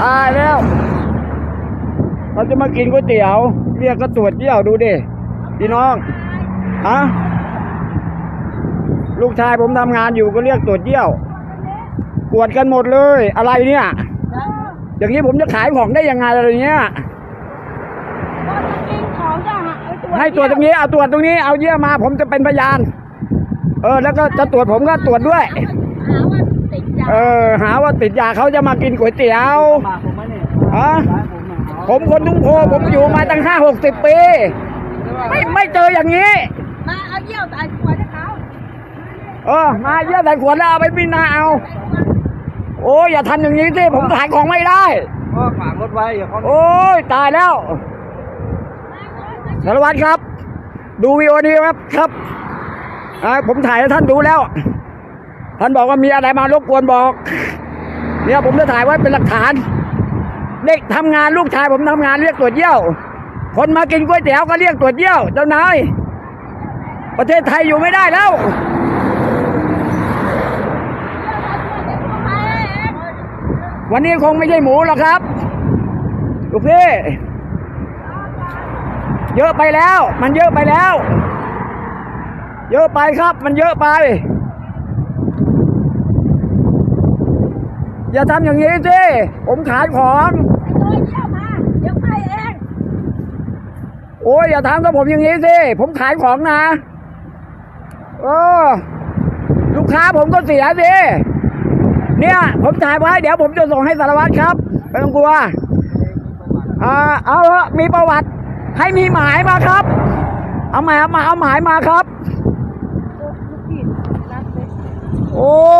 ตายแล้วเขาจะมากินก๋วยเตี๋ยว เรียกก็ตรวจเยี่ยวดูดิพี่น้องฮะลูกชายผมทำงานอยู่ก็เรียกตรวจเยี่ยวกวดกันหมดเลย อะไรเนี่ยอย่างนี้ผมจะขายของได้ยังไงอะไรเงี้ยกินของจ้ะเอาให้ตรวจตรงนี้เอาตรวจตรงนี้เอาเยี่ยมา ผมจะเป็นพยาน เออ แล้วก็จะตรวจผมก็ตรวจด้วยหาว่า ติดยาเออ หาว่าติดยาเขาจะมากินก๋วยเตี๋ยวมาผมมาเนี่ยฮะร้านผมมาเอาผมคนทุ่งโพผมอยู่มาตั้งห้าหกสิบปี ไม่ไม่เจออย่างนี้ มาเอาเยี่ยวใส่ขวดให้เขาเออ มาเยี่ยใส่ขวดแล้วเอาไปพินาเอาโอ้ยอย่าทำอย่างนี้สิผมขายของไม่ได้ ก็ฝากรถไว้อย่าเขาโอ้ยตายแล้วสารวัตรครับ ดูวิดีโอนี้ครับครับอ่าผมถ่ายให้ท่านดูแล้ว ท่านบอกว่ามีอะไรมารบกวนบอก เนี่ยผมจะถ่ายไว้เป็นหลักฐาน เด็กทำงานลูกชายผมทำงานเรียกตรวจเยี่ยว คนมากินก๋วยเตี๋ยวก็เรียกตรวจเยี่ยว เจ้านาย ประเทศไทยอยู่ไม่ได้แล้ววันนี้คงไม่ใช่หมูหรอกครับลูกพี่ เยอะไปแล้ว มันเยอะไปแล้ว เยอะไปครับ มันเยอะไป อย่าทำอย่างนี้สิ ผมขายของไอ้ตัวเยี่ยวมาเดี๋ยวไปเองโอ้ยอย่าทำกับผมอย่างนี้สิ ผมขายของนะเออลูกค้าผมก็เสียสิ เนี่ย ผมถ่ายไว้เดี๋ยวผมจะส่งให้สารวัตรครับไม่ต้องกลัวอ่าเอาเถอะมีประวัติ ให้มีหมายมาครับ เอาหมายมาเอาหมายมาครับ โอ้ย